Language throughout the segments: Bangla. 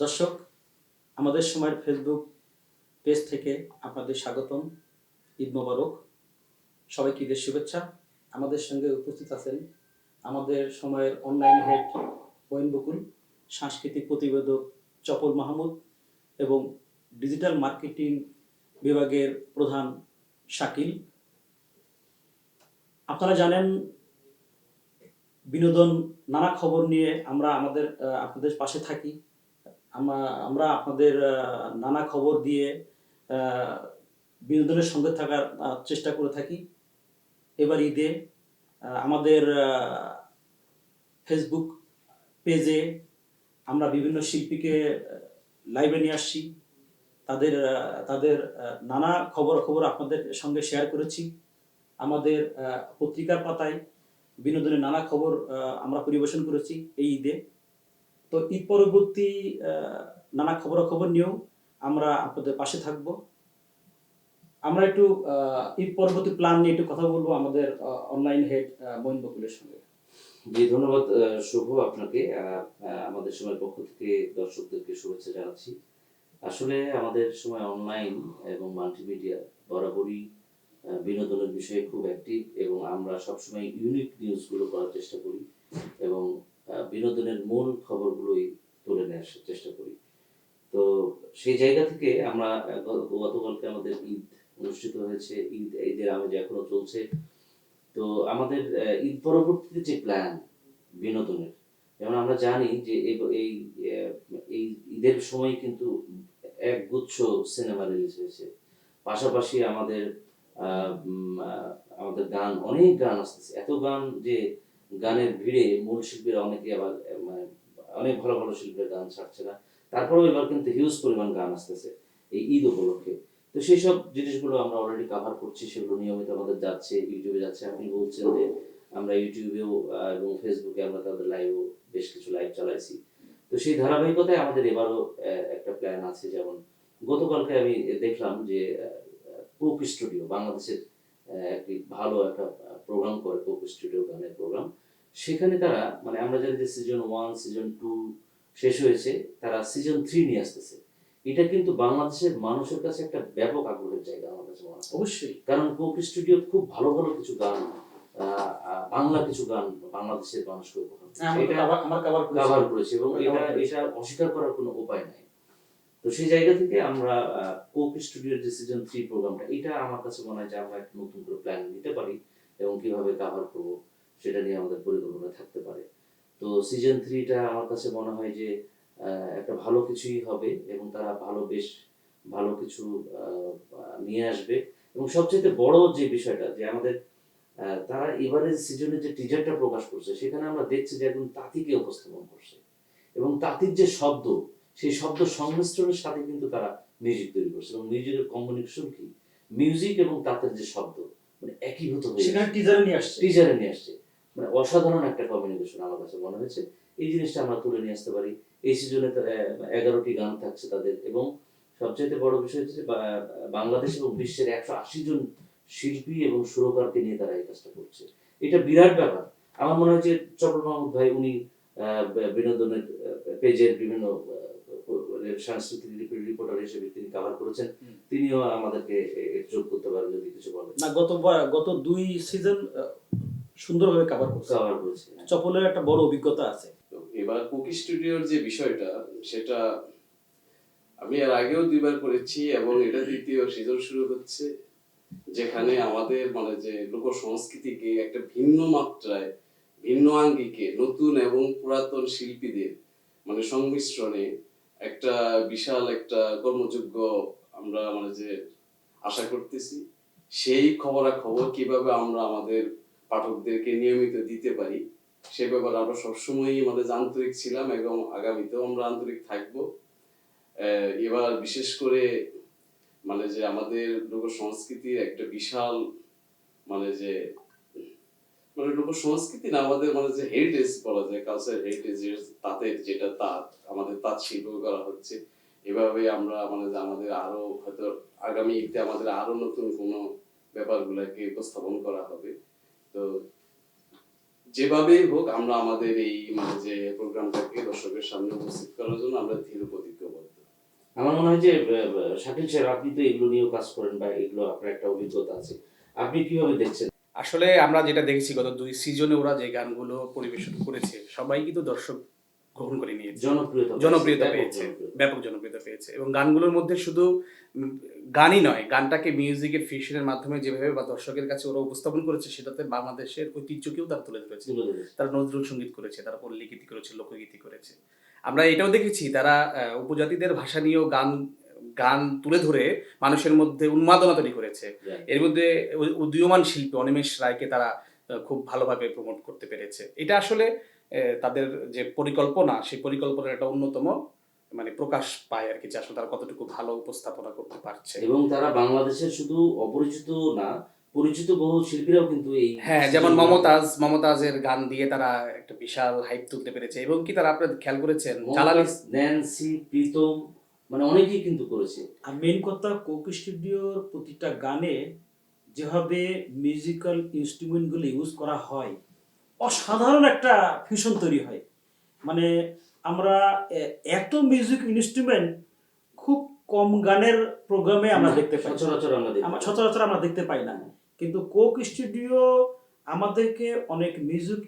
দর্শক, আমাদের সময়ের ফেসবুক পেজ থেকে আপনাদের স্বাগতম। ঈদ মোবারক। সবাইকে ঈদের শুভেচ্ছা। আমাদের সঙ্গে উপস্থিত আছেন আমাদের সময়ের অনলাইন হেড বইন বকুল, সাংস্কৃতিক প্রতিবেদক চপল মাহমুদ এবং ডিজিটাল মার্কেটিং বিভাগের প্রধান শাকিল। আপনারা জানেন, বিনোদন নানা খবর নিয়ে আমরা আমাদের আপনাদের পাশে থাকি। আমরা আপনাদের নানা খবর দিয়ে বিনোদনের সঙ্গে থাকার চেষ্টা করে থাকি। এবার ঈদে আমাদের ফেসবুক পেজে আমরা বিভিন্ন শিল্পীকে লাইভে নিয়ে আসছি। তাদের তাদের নানা খবর খবর আপনাদের সঙ্গে শেয়ার করেছি। আমাদের পত্রিকার পাতায় বিনোদনের নানা খবর আমরা পরিবেশন করেছি এই ঈদে। তো ঈদ পরবর্তী নানা খবরাখবর নিয়েও আমরা আপনাদের পাশে থাকব। আমরা একটু ঈদ পরবর্তী প্ল্যান নিয়ে একটু কথা বলব আমাদের অনলাইন হেড মহিন বকুলের সঙ্গে। জি, ধন্যবাদ শুভ আপনাকে আমাদের সময়ের পক্ষ থেকে দর্শকদেরকে শুভেচ্ছা জানাচ্ছি। আসলে আমাদের সময় অনলাইন এবং মাল্টিমিডিয়া বরাবরই বিনোদনের বিষয়ে খুব অ্যাক্টিভ এবং আমরা সবসময় ইউনিক নিউজগুলো করার চেষ্টা করি এবং বিনোদনের মূল খবরগুলোই তুলে নেওয়ার চেষ্টা করি। তো সেই জায়গা থেকে আমরা গতকালকে আমাদের ঈদ অনুষ্ঠিত হয়েছে। ঈদ, ঈদের আমেজ এখনও চলছে। তো আমাদের ঈদ পরবর্তীতে যে প্ল্যান বিনোদনের, যেমন আমরা জানি যে এই- এই ঈদের সময় কিন্তু এক গুচ্ছ সিনেমা রিলিজ হয়েছে। পাশাপাশি আমাদের আমাদের গান, অনেক গান আসতেছে। এত গান যে গানের ভিড়ে মূল শিল্পীরা অনেকে আবার মানে অনেক ভালো ভালো শিল্পীর গান ছাড়ছে না। তারপরেও এবার কিন্তু হিউজ পরিমাণ গান আসতেছে এই ঈদ উপলক্ষে। তো সেই সব জিনিসগুলো আমরা অলরেডি কাভার করছি, সেগুলো নিয়মিত আমাদের যাচ্ছে, ইউটিউবে যাচ্ছে। আপনি বলছেন যে আমরা ইউটিউবেও এবং ফেসবুকে আমরা তাদের লাইভও বেশ কিছু লাইভ চালাইছি। তো সেই ধারাবাহিকতায় আমাদের এবারও একটা প্ল্যান আছে। যেমন গতকালকে আমি দেখলাম যে কোক স্টুডিও বাংলাদেশের একটি ভালো একটা প্রোগ্রাম করে কোক স্টুডিও গানের প্রোগ্রাম সেখানে তারা মানে আমরা জানি যে সিজন ওয়ান সিজন টু শেষ হয়েছে তারা সিজন থ্রি নিয়ে আসতেছে। এটা কিন্তু বাংলাদেশের মানুষের কাছে একটা ব্যাপক আগ্রহের জায়গা আমার কাছে মনে অবশ্যই। কারণ কোক স্টুডিও খুব ভালো ভালো কিছু গান বাংলা কিছু গান বাংলাদেশের মানুষকে উপহার কাভার করেছে। এবং এটা এটা অস্বীকার করার কোনো উপায় নাই। তো সেই জায়গা থেকে আমরা কোক স্টুডিওর যে সিজন থ্রি প্রোগ্রামটা এটা আমার কাছে মনে হয় যে আমরা একটা নতুন করে প্ল্যান নিতে পারি। এবং কীভাবে কাভার করব, সেটা নিয়ে আমাদের পরিকল্পনা থাকতে পারে। তো সিজন থ্রিটা আমার কাছে মনে হয় যে একটা ভালো কিছুই হবে এবং তারা ভালো বেশ ভালো কিছু নিয়ে আসবে। এবং সবচেয়ে বড় যে বিষয়টা, যে আমাদের তারা এবারে সিজনের যে টিজারটা প্রকাশ করছে, সেখানে আমরা দেখছি যে একদম তাঁতিকে উপস্থাপন করছে। এবং তাঁতির যে শব্দ, সেই শব্দ সংমিশ্রণের সাথে কিন্তু তারা মিউজিক তৈরি করছে। এবং মিউজিকের কম্বিনেশন কি? মিউজিক এবং তাঁতের যে শব্দ। মানে একীভূত হয়ে সেখানে টিজারে নিয়ে আসছে। টিজারে নিয়ে আসছে। মানে অসাধারণ একটা কমিউনিকেশন আমার কাছে মনে হয়েছে। এই জিনিসটা আমরা তুলে নিয়ে আসতে পারি। এই সিজনে এগারোটি গান থাকছে তাদের এবং সবচেয়ে বড় বিষয় হচ্ছে বাংলাদেশ এবং বিশ্বের একশো আশি জন শিল্পী এবং সুরকারকে নিয়ে তারা এই কাজটা করছে। এটা বিরাট ব্যাপার। আমার মনে হয় যে মাহমুদ ভাই উনি বিনোদনের পেজের বিভিন্ন সাংস্কৃতিক রিপোর্টার হিসেবে তিনি কাভার করেছেন। তিনিও আমাদেরকে যোগ করতে পারেন যদি কিছু বলেন। না গত গত দুই সিজন সুন্দরভাবে কভার করছে। কাভার করেছে হ্যাঁ। চপলের একটা বড় অভিজ্ঞতা আছে। এবার কুকি স্টুডিওর যে বিষয়টা সেটা আমি এর আগেও দুইবার করেছি এবং এটা দ্বিতীয় সিজন শুরু হচ্ছে যেখানে আমাদের মানে যে লোক সংস্কৃতিকে একটা ভিন্ন মাত্রায় ভিন্ন আঙ্গিকে নতুন এবং পুরাতন শিল্পীদের মানে সংমিশ্রণে একটা বিশাল একটা কর্মযোগ্য আমরা মানে যে আশা করতেছি, সেই খবরাখবর কীভাবে আমরা আমাদের পাঠকদেরকে নিয়মিত দিতে পারি, সে ব্যাপারে আমরা সবসময়ই মানে আন্তরিক ছিলাম এবং আগামীতেও আমরা আন্তরিক থাকব। এবার বিশেষ করে মানে যে আমাদের লোক সংস্কৃতির একটা বিশাল মানে যে মানে লোক সংস্কৃতি না, আমাদের মানে যে হেরিটেজ বলা যায় কালচার হেরিটেজ তাঁতের যেটা তাঁত, আমাদের তাঁত শিল্প করা হচ্ছে এভাবে আমরা মানে আমাদের আরও হয়তো আগামী ঈদে আমাদের আরও নতুন কোনো ব্যাপারগুলোকে উপস্থাপন করা হবে। তো যেভাবেই হোক আমরা আমাদের এই মানে যে প্রোগ্রামটাকে দর্শকের সামনে উপস্থিত করার জন্য আমরা ধীর গতিতে আমার মনে হয় যে শাকিল সাহেব আপনি তো এগুলো নিয়েও কাজ করেন বা এগুলো আপনার একটা অভিজ্ঞতা আছে। আপনি কীভাবে দেখছেন? আসলে আমরা যেটা দেখেছি গত দুই সিজনে ওরা যে গানগুলো পরিবেশন করেছে সবাই কিন্তু দর্শক গ্রহণ করে নিয়েছে। জনপ্রিয়তা জনপ্রিয়তা পেয়েছে ব্যাপক জনপ্রিয়তা পেয়েছে। এবং গানগুলোর মধ্যে শুধু গানই নয় গানটাকে মিউজিকের ফিউশনের মাধ্যমে যেভাবে বা দর্শকের কাছে ওরা উপস্থাপন করেছে সেটাতে বাংলাদেশের ঐতিহ্যকেও তারা তুলে ধরেছে। তারা নজরুল সংগীত করেছে তারা পল্লীগীতি করেছে লোকগীতি করেছে। আমরা এটাও দেখেছি তারা উপজাতিদের ভাষা নিয়েও গান গান তুলে ধরে মানুষের মধ্যে উন্মাদনা তৈরি করেছে। এর মধ্যে উদীয়মান শিল্পী অনিমেষ রায়কে তারা খুব ভালোভাবে প্রমোট করতে পেরেছে। এটা আসলে তাদের যে পরিকল্পনা সেই পরিকল্পনার একটা অন্যতম মানে প্রকাশ পায় আর কি যে আসলে তারা কতটুকু ভালো উপস্থাপনা করতে পারছে। এবং তারা বাংলাদেশের শুধু অপরিচিত না পরিচিত বহু শিল্পীরাও কিন্তু এই হ্যাঁ যেমন মমতাজ মমতাজের গান দিয়ে তারা একটা বিশাল হাইপ তুলতে পেরেছে। এবং কি তারা আপনার খেয়াল করেছেন? জালালি ন্যান্সি প্রীতম মানে অনেকেই কিন্তু করেছে। আর মেন কথা কোক স্টুডিওর প্রতিটা গানে যেভাবে মিউজিক্যাল ইনস্ট্রুমেন্টগুলো ইউজ করা হয় অসাধারণ একটা ফিউশন তৈরি হয়। মানে আমরা এত মিউজিক ইনস্ট্রুমেন্ট খুব কম গানের প্রোগ্রামে আমরা দেখতে পাই। সচরাচর আমরা সচরাচর আমরা দেখতে পাই না। কিন্তু কোক স্টুডিও আমাদেরকে অনেক মিউজিক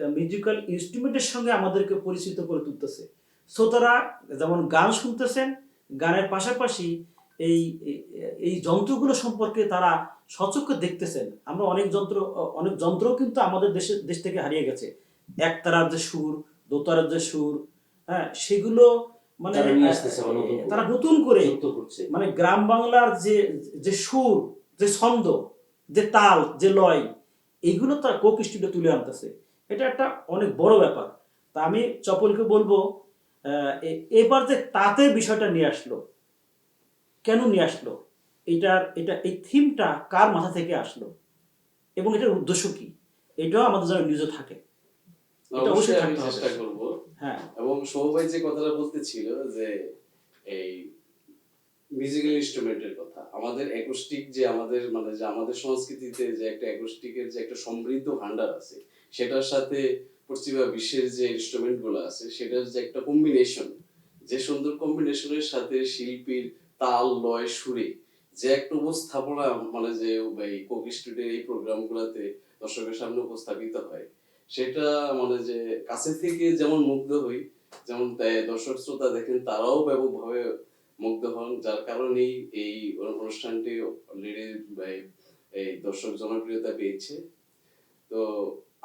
মিউজিক্যাল ইনস্ট্রুমেন্টের সঙ্গে আমাদেরকে পরিচিত করে তুলতেছে। শ্রোতারা যেমন গান শুনতেছেন গানের পাশাপাশি এই এই- এই যন্ত্রগুলো সম্পর্কে তারা সচক্ষে দেখতেছেন। আমরা অনেক যন্ত্র অনেক যন্ত্র কিন্তু আমাদের দেশে দেশ থেকে হারিয়ে গেছে। একতারার যে সুর দোতারার যে সুর হ্যাঁ সেগুলো মানে তারা নতুন করে। মানে গ্রাম বাংলার যে যে সুর যে ছন্দ যে তাল যে লয় এইগুলো তার কোক স্টুডিও তুলে আনতেছে। এটা একটা অনেক বড় ব্যাপার। তা আমি চপলকে বলব আহ, এবার যে তাতে বিষয়টা নিয়ে আসলো কেন নিয়ে আসলো? এটার এটা এই থিমটা কার মাথা থেকে আসলো? এবং এটার উদ্দেশ্য কি? এটাও আমাদের যেন নিউজে থাকে। এটা অবশ্যই অবশ্যই আমি চেষ্টা করব। হ্যাঁ। এবং সৌভাই যে কথাটা বলতেছিল যে এই মিউজিক্যাল ইনস্ট্রুমেন্টের কথা আমাদের অ্যাকোস্টিক যে আমাদের মানে যে আমাদের সংস্কৃতিতে যে একটা অ্যাকোস্টিকের যে একটা সমৃদ্ধ ভান্ডার আছে সেটার সাথে পশ্চিমা বিশ্বের যে ইনস্ট্রুমেন্টগুলো আছে সেটার যে একটা কম্বিনেশন যে সুন্দর কম্বিনেশনের সাথে শিল্পীর তাল লয় সুরে যে একটা উপস্থাপনা মানে যে এই কোক স্টুডিওর এই প্রোগ্রামগুলোতে দর্শকের সামনে উপস্থাপিত হয়, সেটা মানে যে কাছে থেকে যেমন মুগ্ধ হই, যেমন দর্শক শ্রোতা দেখেন তারাও ব্যাপকভাবে মুগ্ধ হন, যার কারণেই এই অনুষ্ঠানটি অলরেডি এই দর্শক জনপ্রিয়তা পেয়েছে। তো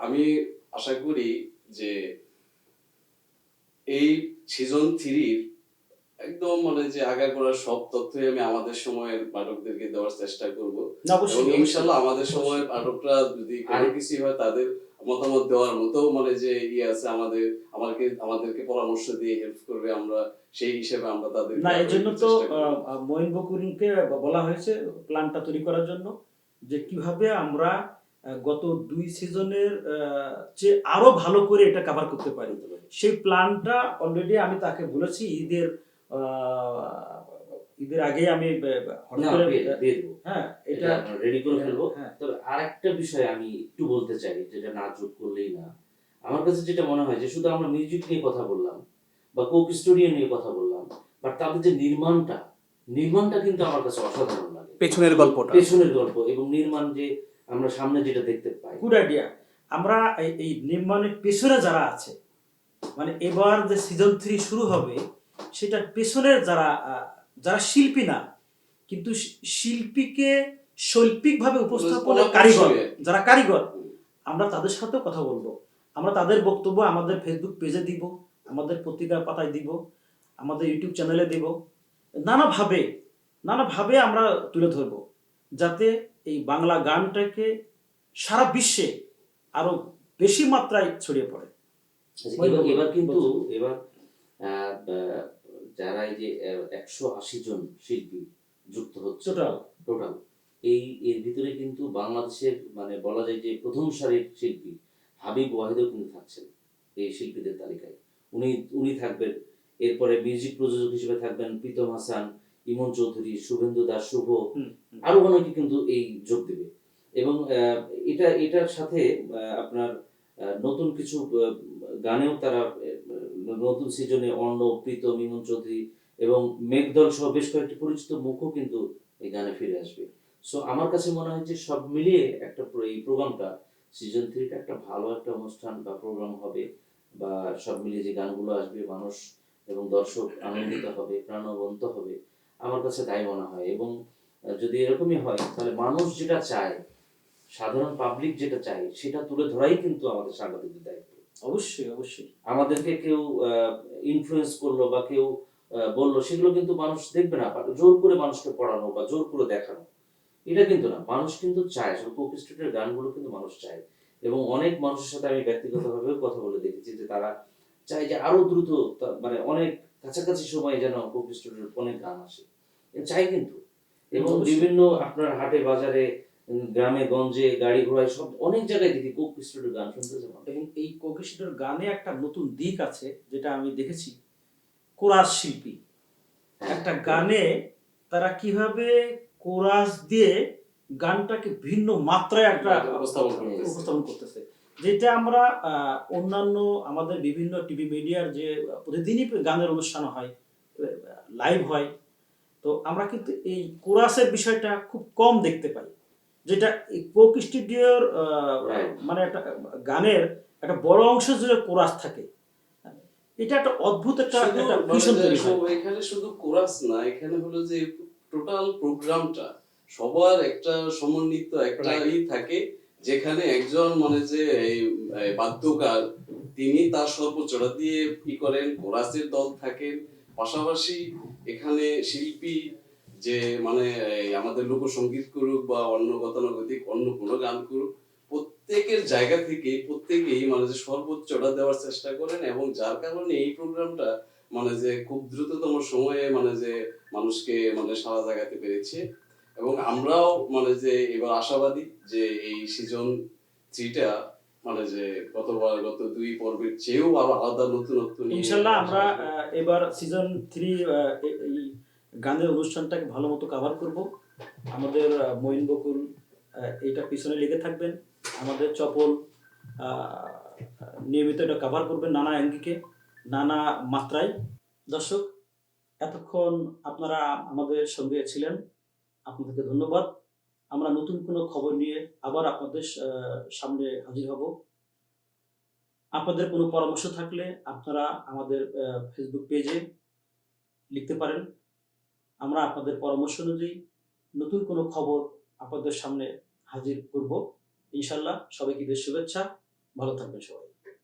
আমি আশা করি যে এই সিজন থ্রির একদম মানে যে আগা করার সব তথ্যই আমি আমাদের সময়ের পাঠকদেরকে দেওয়ার চেষ্টা করব। এবং ইনশাল্লাহ আমাদের সময়ের পাঠকরা যদি কোনো আর- কিছু হয় তাদের মতামত দেওয়ার মতো মানে যে ইয়ে আছে আমাদের আমাদেরকে আমাদেরকে পরামর্শ দিয়ে হেল্প করবে আমরা সেই হিসেবে আমরা তাদের না এই জন্য তো মঈন বকুরকে বলা হয়েছে প্ল্যানটা তৈরি করার জন্য যে কীভাবে আমরা গত দুই সিজনের চেয়ে আরও ভালো করে এটা কভার করতে পারি। সেই প্ল্যানটা অলরেডি আমি তাকে বলেছি ঈদের ঈদের আগে আমি। হ্যাঁ এটা রেডি করে ফেলব। হ্যাঁ। তবে আরেকটা বিষয় আমি একটু বলতে চাই যেটা না যোগ করলেই না। আমার কাছে যেটা মনে হয় যে শুধু আমরা মিউজিক নিয়ে কথা বললাম বা কোক স্টুডিও নিয়ে কথা বললাম বাট তাদের যে নির্মাণটা নির্মাণটা কিন্তু আমার কাছে অসাধারণ লাগে। পেছনের গল্পটা। পেছনের গল্প এবং নির্মাণ যে আমরা সামনে যেটা দেখতে পাই। গুড আইডিয়া আমরা এই- এই নির্মাণের পেছনে যারা আছে মানে এবার যে সিজন থ্রি শুরু হবে সেটা পেছনের যারা যারা শিল্পী না কিন্তু শিল্পীকে শৈল্পিকভাবে উপস্থাপনের কারিগর যারা কারিগর আমরা তাদের সাথেও কথা বলব। আমরা তাদের বক্তব্য আমাদের ফেসবুক পেজে দিব আমাদের পত্রিকার পাতায় দিব আমাদের ইউটিউব চ্যানেলে দিব। নানাভাবে নানাভাবে আমরা তুলে ধরবো যাতে এই বাংলা গানটাকে সারা বিশ্বে আরও বেশি মাত্রায় ছড়িয়ে পড়ে। এবার এবার কিন্তু এবার যারা এই যে একশো আশি জন শিল্পী যুক্ত হচ্ছে টোটাল টোটাল এই এর ভিতরে কিন্তু বাংলাদেশের মানে বলা যায় যে প্রথম সারির শিল্পী হাবিব ওয়াহিদও কিন্তু থাকছেন এই শিল্পীদের তালিকায়। উনি উনি থাকবেন এরপরে মিউজিক প্রযোজক হিসেবে থাকবেন প্রীতম হাসান ইমন চৌধুরী শুভেন্দু দাস শুভ আরও অনেকে কিন্তু এই যোগ দেবে। এবং এটা এটার সাথে আপনার নতুন কিছু গানেও তারা নতুন সিজনে অর্ণব, প্রীতম, ইমন চৌধুরী এবং মেঘদল সহ বেশ কয়েকটি পরিচিত মুখও কিন্তু এই গানে ফিরে আসবে। সো আমার কাছে মনে হয় যে সব মিলিয়ে একটা এই প্রোগ্রামটা সিজন থ্রিটা একটা ভালো একটা অনুষ্ঠান বা প্রোগ্রাম হবে বা সব মিলিয়ে যে গানগুলো আসবে, মানুষ এবং দর্শক আনন্দিত হবে, প্রাণবন্ত হবে, আমার কাছে তাই মনে হয়। এবং যদি এরকমই হয়, তাহলে মানুষ যেটা চায়, সাধারণ পাবলিক যেটা চায়, সেটা তুলে ধরাই কিন্তু আমাদের সাংবাদিকদের দায়িত্ব। অবশ্যই অবশ্যই। আমাদেরকে কেউ ইনফ্লুয়েন্স করল বা কেউ বলল সেগুলো কিন্তু মানুষ দেখবে না জোর করে মানুষকে পড়ানো বা জোর করে দেখানো। এটা কিন্তু না মানুষ কিন্তু চায় আসলে কোক স্ট্রিটের গানগুলো কিন্তু মানুষ চায়। এবং অনেক মানুষের সাথে আমি ব্যক্তিগতভাবেও কথা বলে দেখেছি যে তারা চায় যে আরও দ্রুত মানে অনেক কাছাকাছি সময়ে যেন কোক স্ট্রিটের অনেক গান আসে। চাই কিন্তু। এবং বিভিন্ন আপনার হাটে বাজারে গ্রামে গঞ্জে গাড়ি ঘোড়ায় সব অনেক জায়গায় দেখি কোক স্ট্রিটের গান শুনতে এবং এই কোকেশিটোর গানে একটা নতুন দিক আছে যেটা আমি দেখেছি কোরাস শিল্পী। একটা গানে তারা কীভাবে কোরাস দিয়ে গানটাকে ভিন্ন মাত্রায় একটা উপস্থাপন করতেছে। যেটা আমরা অন্যান্য আমাদের বিভিন্ন টিভি মিডিয়ার যে প্রতিদিনই গানের অনুষ্ঠান হয় লাইভ হয় তো আমরা কিন্তু এই কোরাসের বিষয়টা খুব কম দেখতে পাই। যেটা কোক স্টুডিওর মানে একটা গানের একটা বড় অংশ জুড়ে কোরাস থাকে এটা একটা অদ্ভুত একটা মানে এখানে শুধু কোরাস না এখানে হলো যে টোটাল প্রোগ্রামটা সবার একটা সমন্বিত একটা ই থাকে যেখানে একজন মানে যে বাদ্যকার তিনি তার সর্বোচ্চটা দিয়ে কি করেন কোরাসের দল থাকেন পাশাপাশি এখানে শিল্পী যে মানে আমাদের লোকসঙ্গীত করুক বা অন্য গতানুগতিক অন্য কোনো গান করুক প্রত্যেকের জায়গা থেকে প্রত্যেকেই মানে যে সর্বোচ্চটা দেওয়ার চেষ্টা করেন এবং যার কারণে এই প্রোগ্রামটা মানে যে খুব দ্রুততম সময়ে মানে যে মানুষকে মানে সারা জায়গাতে পেরেছে। এবং আমরাও মানে যে এবার আশাবাদী যে এই সিজন থ্রিটা মানে যে গতবার গত দুই পর্বের চেয়েও আরও আলাদা নতুনত্ব ইনশাল্লাহ আমরা এবার সিজন থ্রি গানের অনুষ্ঠানটাকে ভালো মতো কাভার করব। আমাদের মঈন বকুল এইটা পিছনে লেগে থাকবেন। আমাদের চপল নিয়মিত এটা কাভার করবেন নানা অ্যাঙ্গিকে, নানা মাত্রায়। দর্শক, এতক্ষণ আপনারা আমাদের সঙ্গে ছিলেন। আপনাদেরকে ধন্যবাদ। আমরা নতুন কোনো খবর নিয়ে আবার আপনাদের সামনে হাজির হব। আপনাদের কোনো পরামর্শ থাকলে আপনারা আমাদের ফেসবুক পেজে লিখতে পারেন। আমরা আপনাদের পরামর্শ অনুযায়ী নতুন কোনো খবর আপনাদের সামনে হাজির করব। ইনশাল্লাহ সবাইকে শুভেচ্ছা। ভালো থাকবেন সবাই।